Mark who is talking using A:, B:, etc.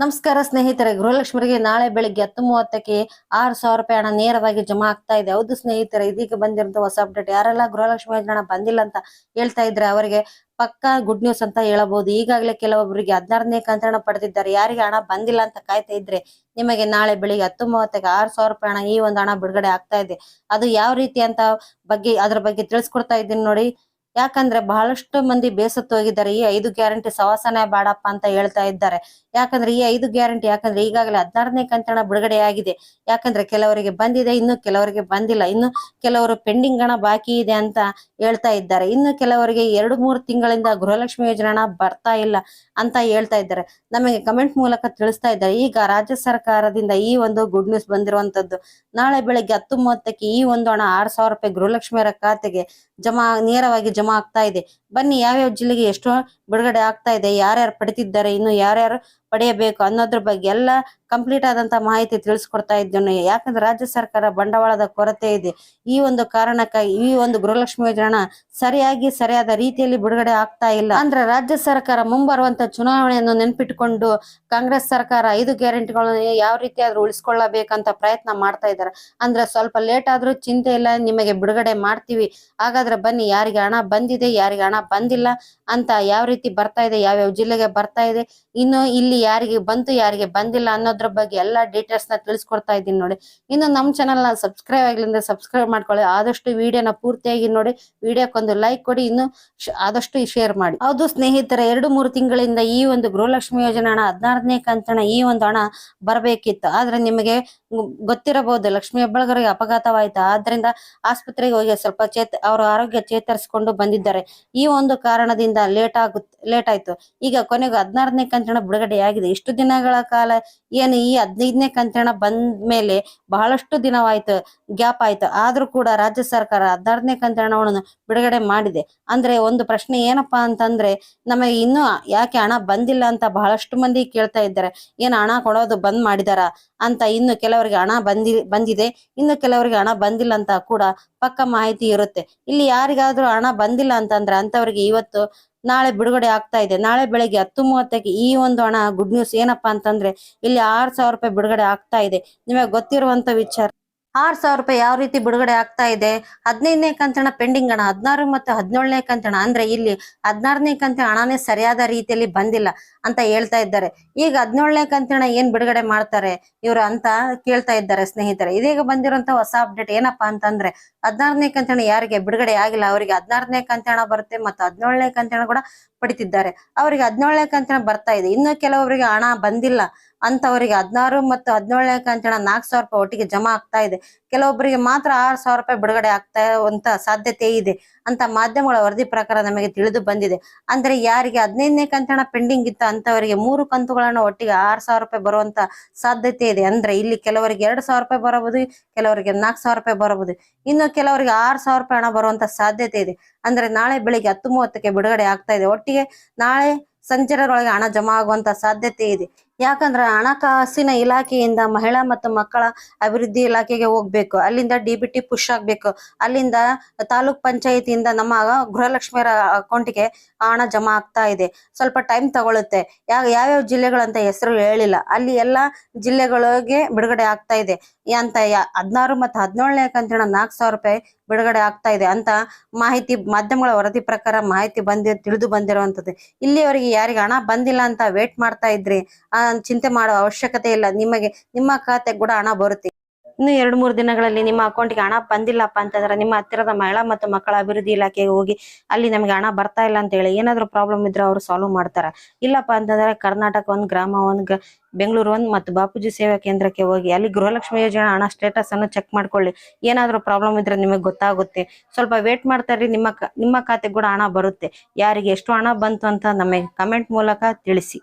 A: ನಮಸ್ಕಾರ ಸ್ನೇಹಿತರೆ ಗೃಹಲಕ್ಷ್ಮರಿಗೆ ನಾಳೆ ಬೆಳಿಗ್ಗೆ ಹತ್ತು ಮೂವತ್ತಕ್ಕೆ ಆರು ಸಾವಿರ ರೂಪಾಯಿ ಹಣ ನೇರವಾಗಿ ಜಮಾ ಆಗ್ತಾ ಇದೆ. ಹೌದು ಸ್ನೇಹಿತರೆ, ಇದೀಗ ಬಂದಿರೋದು ಹೊಸ ಅಪ್ಡೇಟ್ ಯಾರೆಲ್ಲ ಗೃಹಲಕ್ಷ್ಮಿ ಯೋಜನೆ ಬಂದಿಲ್ಲ ಅಂತ ಹೇಳ್ತಾ ಇದ್ರೆ ಅವರಿಗೆ ಪಕ್ಕಾ ಗುಡ್ ನ್ಯೂಸ್ ಅಂತ ಹೇಳಬಹುದು. ಈಗಾಗಲೇ ಕೆಲವೊಬ್ಬರಿಗೆ ಹದಿನಾರನೇ ಕಂತರಣ ಪಡೆದಿದ್ದಾರೆ. ಯಾರಿಗೆ ಹಣ ಬಂದಿಲ್ಲ ಅಂತ ಕಾಯ್ತಾ ಇದ್ರೆ ನಿಮಗೆ ನಾಳೆ ಬೆಳಿಗ್ಗೆ ಹತ್ತು ಮೂವತ್ತಕ್ಕೆ ಆರು ಸಾವಿರ ರೂಪಾಯಿ ಹಣ ಈ ಒಂದು ಹಣ ಬಿಡುಗಡೆ ಆಗ್ತಾ ಇದೆ. ಅದು ಯಾವ ರೀತಿ ಅಂತ ಬಗ್ಗೆ, ಅದ್ರ ಬಗ್ಗೆ ತಿಳಿಸ್ಕೊಡ್ತಾ ಇದ್ದೀನಿ ನೋಡಿ. ಯಾಕಂದ್ರೆ ಬಹಳಷ್ಟು ಮಂದಿ ಬೇಸತ್ತು ಹೋಗಿದ್ದಾರೆ. ಈ ಐದು ಗ್ಯಾರಂಟಿ ಸವಾಸನೆ ಬೇಡಪ್ಪ ಅಂತ ಹೇಳ್ತಾ ಇದ್ದಾರೆ. ಯಾಕಂದ್ರೆ ಈ ಐದು ಗ್ಯಾರಂಟಿ, ಯಾಕಂದ್ರೆ ಈಗಾಗಲೇ ಹದಿನಾರನೇ ಕಂತಣ ಬಿಡುಗಡೆ ಆಗಿದೆ. ಯಾಕಂದ್ರೆ ಕೆಲವರಿಗೆ ಬಂದಿದೆ, ಇನ್ನು ಕೆಲವರಿಗೆ ಬಂದಿಲ್ಲ. ಇನ್ನು ಕೆಲವರು ಪೆಂಡಿಂಗ್ ಹಣ ಬಾಕಿ ಇದೆ ಅಂತ ಹೇಳ್ತಾ ಇದ್ದಾರೆ. ಇನ್ನು ಕೆಲವರಿಗೆ ಎರಡು ಮೂರು ತಿಂಗಳಿಂದ ಗೃಹಲಕ್ಷ್ಮಿ ಯೋಜನೆ ಬರ್ತಾ ಇಲ್ಲ ಅಂತ ಹೇಳ್ತಾ ಇದ್ದಾರೆ. ನಮಗೆ ಕಮೆಂಟ್ ಮೂಲಕ ತಿಳಿಸ್ತಾ ಇದ್ದಾರೆ. ಈಗ ರಾಜ್ಯ ಸರ್ಕಾರದಿಂದ ಈ ಒಂದು ಗುಡ್ ನ್ಯೂಸ್ ಬಂದಿರುವಂತದ್ದು, ನಾಳೆ ಬೆಳಿಗ್ಗೆ ಹತ್ತು ಮೂವತ್ತಕ್ಕೆ ಈ ಒಂದು ಹಣ ಆರು ಸಾವಿರ ರೂಪಾಯಿ ಗೃಹಲಕ್ಷ್ಮಿಯರ ಖಾತೆಗೆ ಜಮಾ ನೇರವಾಗಿ ಜಮಾ ಆಗ್ತಾ ಇದೆ. ಬನ್ನಿ ಯಾವ್ಯಾವ ಜಿಲ್ಲೆಗೆ ಎಷ್ಟೋ ಬಿಡುಗಡೆ ಆಗ್ತಾ ಇದೆ ಯಾರ್ಯಾರು ಪಡಿತಿದ್ದಾರೆ ಇನ್ನು ಯಾರ್ಯಾರು ಪಡೆಯಬೇಕು ಅನ್ನೋದ್ರ ಬಗ್ಗೆ ಎಲ್ಲ ಕಂಪ್ಲೀಟ್ ಆದಂತ ಮಾಹಿತಿ ತಿಳಿಸ್ಕೊಡ್ತಾ ಇದ್ದೇನೆ. ಯಾಕಂದ್ರೆ ರಾಜ್ಯ ಸರ್ಕಾರ ಬಂಡವಾಳದ ಕೊರತೆ ಇದೆ. ಈ ಒಂದು ಕಾರಣಕ್ಕಾಗಿ, ಈ ಒಂದು ಗೃಹಲಕ್ಷ್ಮಿ ಯೋಜನೆ ಸರಿಯಾಗಿ, ಸರಿಯಾದ ರೀತಿಯಲ್ಲಿ ಬಿಡುಗಡೆ ಆಗ್ತಾ ಇಲ್ಲ. ಅಂದ್ರೆ ರಾಜ್ಯ ಸರ್ಕಾರ ಮುಂಬರುವಂತ ಚುನಾವಣೆಯನ್ನು ನೆನ್ಪಿಟ್ಕೊಂಡು ಕಾಂಗ್ರೆಸ್ ಸರ್ಕಾರ ಐದು ಗ್ಯಾರಂಟಿಗಳನ್ನು ಯಾವ ರೀತಿ ಆದ್ರೂ ಉಳಿಸ್ಕೊಳ್ಳಬೇಕಂತ ಪ್ರಯತ್ನ ಮಾಡ್ತಾ ಇದ್ದಾರೆ. ಅಂದ್ರೆ ಸ್ವಲ್ಪ ಲೇಟ್ ಆದ್ರೂ ಚಿಂತೆ ಇಲ್ಲ, ನಿಮಗೆ ಬಿಡುಗಡೆ ಮಾಡ್ತೀವಿ. ಹಾಗಾದ್ರೆ ಬನ್ನಿ, ಯಾರಿಗೆ ಹಣ ಬಂದಿದೆ, ಯಾರಿಗೆ ಹಣ ಬಂದಿಲ್ಲ ಅಂತ ಯಾವ ರೀತಿ ಬರ್ತಾ ಇದೆ, ಯಾವ್ಯಾವ ಜಿಲ್ಲೆಗೆ ಬರ್ತಾ ಇದೆ, ಇನ್ನು ಇಲ್ಲಿ ಯಾರಿಗೆ ಬಂತು, ಯಾರಿಗೆ ಬಂದಿಲ್ಲ ಅನ್ನೋದ್ರ ಬಗ್ಗೆ ಎಲ್ಲಾ ಡೀಟೇಲ್ಸ್ನ ತಿಳಿಸ್ಕೊಡ್ತಾ ಇದ್ದೀನಿ ನೋಡಿ. ಇನ್ನು ನಮ್ಮ ಚಾನಲ್ನ ಸಬ್ಸ್ಕ್ರೈಬ್ ಆಗಿಲ್ಲ ಸಬ್ಸ್ಕ್ರೈಬ್ ಮಾಡ್ಕೊಳ್ಳಿ. ಆದಷ್ಟು ವಿಡಿಯೋನ ಪೂರ್ತಿಯಾಗಿ ನೋಡಿ. ವಿಡಿಯೋಕ್ಕೊಂದು ಲೈಕ್ ಕೊಡಿ, ಇನ್ನು ಆದಷ್ಟು ಶೇರ್ ಮಾಡಿ. ಹೌದು ಸ್ನೇಹಿತರ, ಎರಡು ಮೂರು ತಿಂಗಳಿಂದ ಈ ಒಂದು ಗೃಹಲಕ್ಷ್ಮಿ ಯೋಜನೆ ಹಣ, ಹದಿನಾರನೇ ಕಂತಣ ಈ ಒಂದು ಹಣ ಬರಬೇಕಿತ್ತು. ಆದ್ರೆ ನಿಮಗೆ ಗೊತ್ತಿರಬಹುದು, ಲಕ್ಷ್ಮಿ ಹೆಬ್ಬಳಗರಿಗೆ ಅಪಘಾತವಾಯಿತು. ಆದ್ರಿಂದ ಆಸ್ಪತ್ರೆಗೆ ಹೋಗಿ ಸ್ವಲ್ಪ ಚೇತ, ಅವರ ಆರೋಗ್ಯ ಚೇತರಿಸಿಕೊಂಡು ಬಂದಿದ್ದಾರೆ. ಈ ಒಂದು ಕಾರಣದಿಂದ ಲೇಟ್ ಆಗುತ್ತೆ ಲೇಟ್ ಆಯ್ತು. ಈಗ ಕೊನೆಗೆ ಹದಿನಾರನೇ ಕಂತಣ ಬಿಡುಗಡೆ ಆಗಿದೆ. ಇಷ್ಟು ದಿನಗಳ ಕಾಲ ಏನು ಈ ಹದಿನೈದನೇ ಕಂತಣ ಬಂದ ಮೇಲೆ ಬಹಳಷ್ಟು ದಿನವಾಯ್ತು, ಗ್ಯಾಪ್ ಆಯ್ತು. ಆದ್ರೂ ಕೂಡ ರಾಜ್ಯ ಸರ್ಕಾರ ಹದಿನಾರನೇ ಕಂತಣವನ್ನು ಬಿಡುಗಡೆ ಮಾಡಿದೆ. ಅಂದ್ರೆ ಒಂದು ಪ್ರಶ್ನೆ ಏನಪ್ಪಾ ಅಂತಂದ್ರೆ, ನಮಗೆ ಇನ್ನೂ ಯಾಕೆ ಹಣ ಬಂದಿಲ್ಲ ಅಂತ ಬಹಳಷ್ಟು ಮಂದಿ ಕೇಳ್ತಾ ಇದ್ದಾರೆ. ಏನು ಹಣ ಕೊಡೋದು ಬಂದ್ ಮಾಡಿದಾರ ಅಂತ ಇನ್ನು ಕೆಲವರಿಗೆ ಹಣ ಬಂದಿ, ಬಂದಿದೆ. ಇನ್ನು ಕೆಲವರಿಗೆ ಹಣ ಬಂದಿಲ್ಲ ಅಂತ ಕೂಡ ಪಕ್ಕ ಮಾಹಿತಿ ಇರುತ್ತೆ. ಇಲ್ಲಿ ಯಾರಿಗಾದ್ರೂ ಹಣ ಬಂದಿಲ್ಲ ಅಂತಂದ್ರೆ ಅಂತವರಿಗೆ ಇವತ್ತು ನಾಳೆ ಬಿಡುಗಡೆ ಆಗ್ತಾ ಇದೆ. ನಾಳೆ ಬೆಳಗ್ಗೆ ಹತ್ತು ಮೂವತ್ತಕ್ಕೆ ಈ ಒಂದು ಹಣ ಗುಡ್ ನ್ಯೂಸ್ ಏನಪ್ಪಾ ಅಂತಂದ್ರೆ ಇಲ್ಲಿ ಆರ್ ಸಾವಿರ ರೂಪಾಯಿ ಬಿಡುಗಡೆ ಆಗ್ತಾ ಇದೆ. ನಿಮಗೆ ಗೊತ್ತಿರುವಂತ ವಿಚಾರ. ಆರ್ ಸಾವಿರ ರೂಪಾಯಿ ಯಾವ ರೀತಿ ಬಿಡುಗಡೆ ಆಗ್ತಾ ಇದೆ? ಹದಿನೈದನೇ ಕಂತಣ ಪೆಂಡಿಂಗ್ ಹಣ ಹದಿನಾರು ಮತ್ತು ಹದಿನೇಳನೇ ಕಂತಣ ಅಂದ್ರೆ ಇಲ್ಲಿ ಹದಿನಾರನೇ ಕಂತಿನ ಹಣನೇ ಸರಿಯಾದ ರೀತಿಯಲ್ಲಿ ಬಂದಿಲ್ಲ ಅಂತ ಹೇಳ್ತಾ ಇದ್ದಾರೆ. ಈಗ ಹದಿನೇಳನೇ ಕಂತಿನ ಏನ್ ಬಿಡುಗಡೆ ಮಾಡ್ತಾರೆ ಇವರು ಅಂತ ಕೇಳ್ತಾ ಇದ್ದಾರೆ ಸ್ನೇಹಿತರೆ. ಇದೀಗ ಬಂದಿರುವಂತ ಹೊಸ ಅಪ್ಡೇಟ್ ಏನಪ್ಪಾ ಅಂತಂದ್ರೆ ಹದಿನಾರನೇ ಕಂತಿನ ಯಾರಿಗೆ ಬಿಡುಗಡೆ ಆಗಿಲ್ಲ. ಅವರಿಗೆ ಹದಿನಾರನೇ ಕಂತಿನ ಬರುತ್ತೆ ಮತ್ತು ಹದಿನೇಳನೇ ಕಂತಿನ ಕೂಡ ಪಡಿತಿದ್ದಾರೆ ಅವರಿಗೆ ಹದಿನೇಳನೇ ಕಂತಿನ ಬರ್ತಾ ಇದೆ. ಇನ್ನು ಕೆಲವರಿಗೆ ಹಣ ಬಂದಿಲ್ಲ. ಅಂತವರಿಗೆ ಹದಿನಾರು ಮತ್ತು ಹದಿನೇಳನೇ ಕಂತಿನ ನಾಲ್ಕು ಸಾವಿರ ರೂಪಾಯಿ ಒಟ್ಟಿಗೆ ಜಮಾ ಆಗ್ತಾ ಇದೆ. ಕೆಲವೊಬ್ಬರಿಗೆ ಮಾತ್ರ ಆರು ಸಾವಿರ ರೂಪಾಯಿ ಬಿಡುಗಡೆ ಆಗ್ತಾ ಅಂತ ಸಾಧ್ಯತೆ ಇದೆ ಅಂತ ಮಾಧ್ಯಮಗಳ ವರದಿ ಪ್ರಕಾರ ನಮಗೆ ತಿಳಿದು ಬಂದಿದೆ. ಅಂದ್ರೆ ಯಾರಿಗೆ ಹದಿನೈದನೇ ಕಂತಣ ಪೆಂಡಿಂಗ್ ಇತ್ತು ಅಂತವರಿಗೆ ಮೂರು ಕಂತುಗಳನ್ನು ಒಟ್ಟಿಗೆ ಆರು ಸಾವಿರ ರೂಪಾಯಿ ಬರುವಂತ ಸಾಧ್ಯತೆ ಇದೆ. ಅಂದ್ರೆ ಇಲ್ಲಿ ಕೆಲವರಿಗೆ ಎರಡು ಸಾವಿರ ರೂಪಾಯಿ ಬರಬಹುದು, ಕೆಲವರಿಗೆ ನಾಲ್ಕು ಸಾವಿರ ರೂಪಾಯಿ ಬರಬಹುದು. ಇನ್ನು ಕೆಲವರಿಗೆ ಆರು ಸಾವಿರ ರೂಪಾಯಿ ಹಣ ಬರುವಂತ ಸಾಧ್ಯತೆ ಇದೆ. ಅಂದ್ರೆ ನಾಳೆ ಬೆಳಿಗ್ಗೆ ಹತ್ತು ಮೂವತ್ತಕ್ಕೆ ಬಿಡುಗಡೆ ಆಗ್ತಾ ಇದೆ. ಒಟ್ಟಿಗೆ ನಾಳೆ ಸಂಚಾರದೊಳಗೆ ಹಣ ಜಮಾ ಆಗುವಂತ ಸಾಧ್ಯತೆ ಇದೆ. ಯಾಕಂದ್ರೆ ಹಣಕಾಸಿನ ಇಲಾಖೆಯಿಂದ ಮಹಿಳಾ ಮತ್ತು ಮಕ್ಕಳ ಅಭಿವೃದ್ಧಿ ಇಲಾಖೆಗೆ ಹೋಗ್ಬೇಕು. ಅಲ್ಲಿಂದ ಡಿ ಬಿ ಟಿ ಪುಷ್ ಆಗ್ಬೇಕು. ಅಲ್ಲಿಂದ ತಾಲೂಕ್ ಪಂಚಾಯತಿಯಿಂದ ನಮ್ಮ ಗೃಹಲಕ್ಷ್ಮಿಯರ ಅಕೌಂಟಿಗೆ ಹಣ ಜಮಾ ಆಗ್ತಾ ಇದೆ. ಸ್ವಲ್ಪ ಟೈಮ್ ತಗೊಳುತ್ತೆ. ಯಾವ ಯಾವ್ಯಾವ ಜಿಲ್ಲೆಗಳಂತ ಹೆಸರು ಹೇಳಿಲ್ಲ. ಅಲ್ಲಿ ಎಲ್ಲಾ ಜಿಲ್ಲೆಗಳಿಗೆ ಬಿಡುಗಡೆ ಆಗ್ತಾ ಇದೆ. ಅಂತ ಹದಿನಾರು ಮತ್ತು ಹದಿನೇಳನೇ ಕಂತಿನ ನಾಲ್ಕು ಸಾವಿರ ರೂಪಾಯಿ ಬಿಡುಗಡೆ ಆಗ್ತಾ ಇದೆ ಅಂತ ಮಾಹಿತಿ ಮಾಧ್ಯಮಗಳ ವರದಿ ಪ್ರಕಾರ ಮಾಹಿತಿ ಬಂದಿ ತಿಳಿದು ಬಂದಿರುವಂತದ್ದು. ಇಲ್ಲಿವರೆಗೆ ಯಾರಿಗೆ ಹಣ ಬಂದಿಲ್ಲ ಅಂತ ವೇಟ್ ಮಾಡ್ತಾ ಇದ್ರಿ. ಆ ಚಿಂತೆ ಮಾಡುವ ಅವಶ್ಯಕತೆ ಇಲ್ಲ. ನಿಮಗೆ ನಿಮ್ಮ ಖಾತೆಗೆ ಕೂಡ ಹಣ ಬರುತ್ತೆ. ಇನ್ನು ಎರಡು ಮೂರು ದಿನಗಳಲ್ಲಿ ನಿಮ್ಮ ಅಕೌಂಟ್ಗೆ ಹಣ ಬಂದಿಲ್ಲಪ್ಪ ಅಂತಂದ್ರೆ ನಿಮ್ಮ ಹತ್ತಿರದ ಮಹಿಳಾ ಮತ್ತು ಮಕ್ಕಳ ಅಭಿವೃದ್ಧಿ ಇಲಾಖೆಗೆ ಹೋಗಿ ಅಲ್ಲಿ ನಮಗೆ ಹಣ ಬರ್ತಾ ಇಲ್ಲ ಅಂತ ಹೇಳಿ ಏನಾದ್ರು ಪ್ರಾಬ್ಲಮ್ ಇದ್ರೆ ಅವರು ಸಾಲ್ವ್ ಮಾಡ್ತಾರೆ. ಇಲ್ಲಪ್ಪ ಅಂತಂದ್ರೆ ಕರ್ನಾಟಕ ಒಂದು, ಗ್ರಾಮ ಒಂದು ಬೆಂಗಳೂರು ಒಂದು ಮತ್ತು ಬಾಪೂಜಿ ಸೇವಾ ಕೇಂದ್ರಕ್ಕೆ ಹೋಗಿ ಅಲ್ಲಿ ಗೃಹಲಕ್ಷ್ಮಿ ಯೋಜನೆ ಹಣ ಸ್ಟೇಟಸ್ ಅನ್ನು ಚೆಕ್ ಮಾಡ್ಕೊಳ್ಳಿ. ಏನಾದರೂ ಪ್ರಾಬ್ಲಮ್ ಇದ್ರೆ ನಿಮಗೆ ಗೊತ್ತಾಗುತ್ತೆ. ಸ್ವಲ್ಪ ವೇಟ್ ಮಾಡ್ತಾರ್ರಿ ನಿಮ್ಮ ನಿಮ್ಮ ಖಾತೆಗೆ ಕೂಡ ಹಣ ಬರುತ್ತೆ. ಯಾರಿಗೆ ಎಷ್ಟು ಹಣ ಬಂತು ಅಂತ ನಮಗೆ ಕಮೆಂಟ್ ಮೂಲಕ ತಿಳಿಸಿ.